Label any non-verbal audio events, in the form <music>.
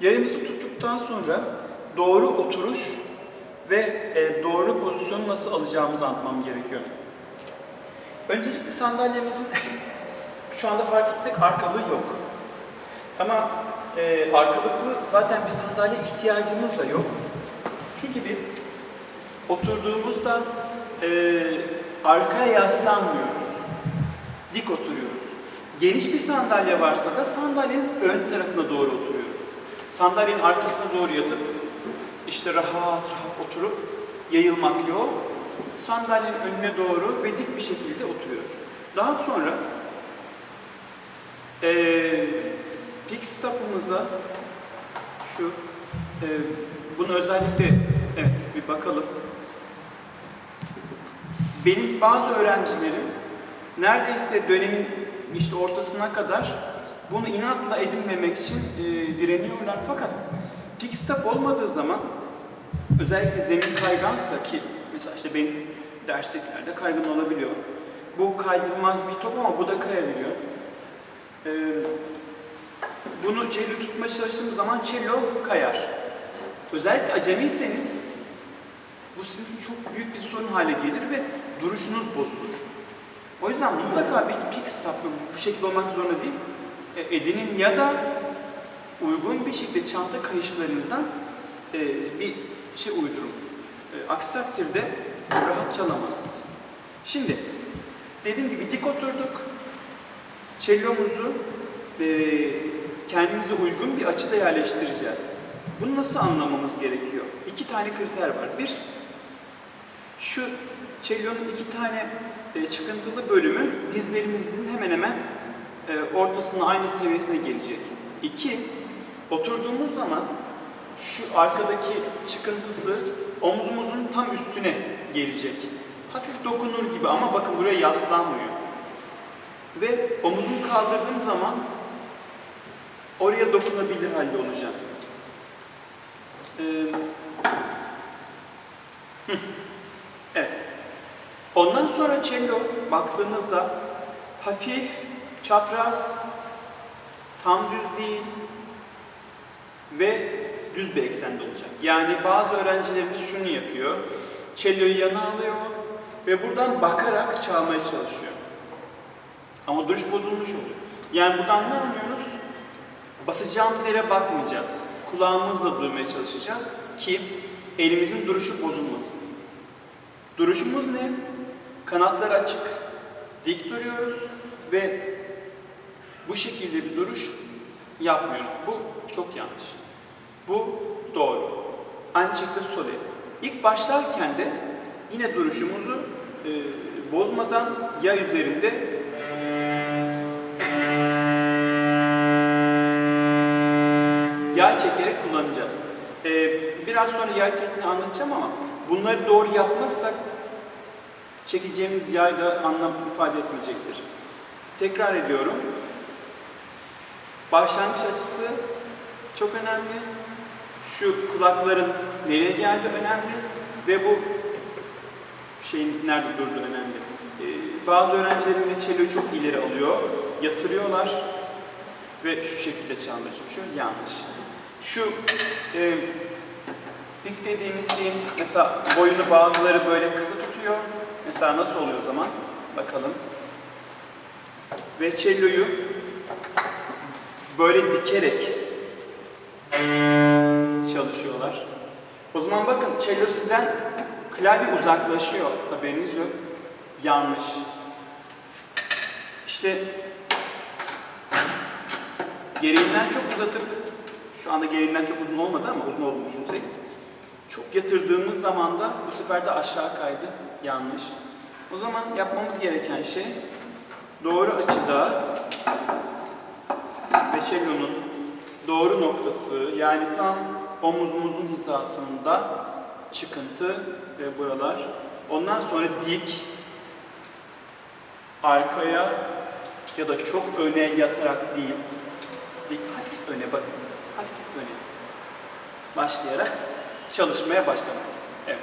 Yayımızı tuttuktan sonra doğru oturuş ve e, doğru pozisyonu nasıl alacağımızı anlatmam gerekiyor. Öncelikle sandalyemizin <laughs> şu anda fark etsek arkalığı yok. Ama e, arkalıklı zaten bir sandalye ihtiyacımız da yok. Çünkü biz oturduğumuzda e, arkaya yaslanmıyoruz. Dik oturuyoruz. Geniş bir sandalye varsa da sandalyenin ön tarafına doğru oturuyoruz. Sandalyenin arkasına doğru yatıp işte rahat rahat oturup yayılmak yok. Sandalyenin önüne doğru ve dik bir şekilde oturuyoruz. Daha sonra eee Pick stop'ımızda şu e, bunu özellikle evet bir bakalım. Benim bazı öğrencilerim neredeyse dönemin işte ortasına kadar bunu inatla edinmemek için e, direniyorlar. Fakat pick stop olmadığı zaman özellikle zemin kaygansa ki mesela işte benim dersliklerde kaygan olabiliyor. Bu kaydırmaz bir top ama bu da kayabiliyor. Ee, bunu cello tutmaya çalıştığımız zaman cello kayar. Özellikle acemiyseniz bu sizin çok büyük bir sorun hale gelir ve duruşunuz bozulur. O yüzden mutlaka bir pick stop'ı bu şekilde olmak zorunda değil. E, edinin ya da uygun bir şekilde çanta kayışlarınızdan e, bir şey uydurun. E, aksi takdirde rahat çalamazsınız. Şimdi dediğim gibi dik oturduk. Cellomuzu e, kendimize uygun bir açıda yerleştireceğiz. Bunu nasıl anlamamız gerekiyor? İki tane kriter var. Bir, şu cellonun iki tane e, çıkıntılı bölümü dizlerimizin hemen hemen e, ortasına aynı seviyesine gelecek. İki, oturduğumuz zaman şu arkadaki çıkıntısı omzumuzun tam üstüne gelecek. Hafif dokunur gibi ama bakın buraya yaslanmıyor. Ve omuzumu kaldırdığım zaman oraya dokunabilir halde olacağım. Hı, evet. Ondan sonra cello baktığımızda hafif, çapraz, tam düz değil ve düz bir eksende olacak. Yani bazı öğrencilerimiz şunu yapıyor. Cello'yu yana alıyor ve buradan bakarak çalmaya çalışıyor. Ama duruş bozulmuş oluyor. Yani buradan ne anlıyoruz? Basacağımız yere bakmayacağız. Kulağımızla durmaya çalışacağız ki elimizin duruşu bozulmasın. Duruşumuz ne? Kanatlar açık, dik duruyoruz ve bu şekilde bir duruş yapmıyoruz. Bu çok yanlış. Bu doğru. Aynı şekilde sole. İlk başlarken de yine duruşumuzu e, bozmadan ya üzerinde yay çekerek kullanacağız. Ee, biraz sonra yay tekniğini anlatacağım ama bunları doğru yapmazsak çekeceğimiz yay da anlam ifade etmeyecektir. Tekrar ediyorum. Başlangıç açısı çok önemli. Şu kulakların nereye geldi önemli ve bu şeyin nerede durduğu önemli. Ee, bazı öğrencilerim de cello'yu çok ileri alıyor, yatırıyorlar ve şu şekilde çalmaya çalışıyor. Yanlış. Şu e, pik dediğimiz şeyin mesela boyunu bazıları böyle kısa tutuyor. Mesela nasıl oluyor o zaman? Bakalım. Ve cello'yu böyle dikerek çalışıyorlar. O zaman bakın cello sizden klavye uzaklaşıyor. Haberiniz yok. Yanlış. İşte gereğinden çok uzatıp şu anda gereğinden çok uzun olmadı ama uzun olduğunu düşünsek çok yatırdığımız zaman da bu sefer de aşağı kaydı. Yanlış. O zaman yapmamız gereken şey doğru açıda ve cello'nun doğru noktası yani tam omuzumuzun hizasında çıkıntı ve buralar. Ondan sonra dik arkaya ya da çok öne yatarak değil, dik hafif öne bakın, hafif öne başlayarak çalışmaya başlamamız. Evet.